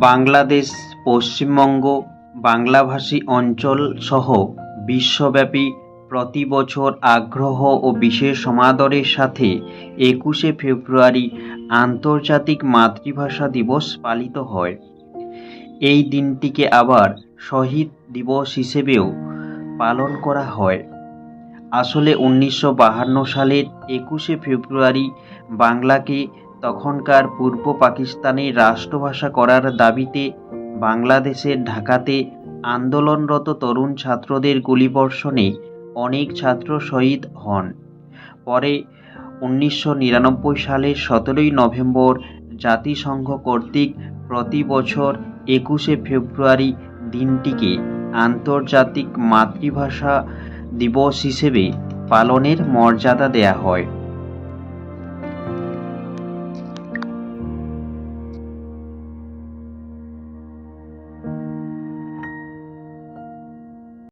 বাংলাদেশ, পশ্চিমবঙ্গ, বাংলাভাষী অঞ্চল সহ বিশ্বব্যাপী প্রতি বছর আগ্রহ ও বিশেষ সমাদরের সাথে একুশে ফেব্রুয়ারি আন্তর্জাতিক মাতৃভাষা দিবস পালিত হয়। এই দিনটিকে আবার শহীদ দিবস হিসেবেও পালন করা হয়। আসলে উনিশশো সালের একুশে ফেব্রুয়ারি বাংলাকে তখনকার পূর্ব পাকিস্তানে রাষ্ট্রভাষা করার দাবিতে বাংলাদেশের ঢাকাতে আন্দোলনরত তরুণ ছাত্রদের গুলিবর্ষণে অনেক ছাত্র শহীদ হন। পরে উনিশশো নিরানব্বই সালের সতেরোই নভেম্বর জাতিসংঘ কর্তৃক প্রতি বছর একুশে ফেব্রুয়ারি দিনটিকে আন্তর্জাতিক মাতৃভাষা দিবস হিসেবে পালনের মর্যাদা দেয়া হয়।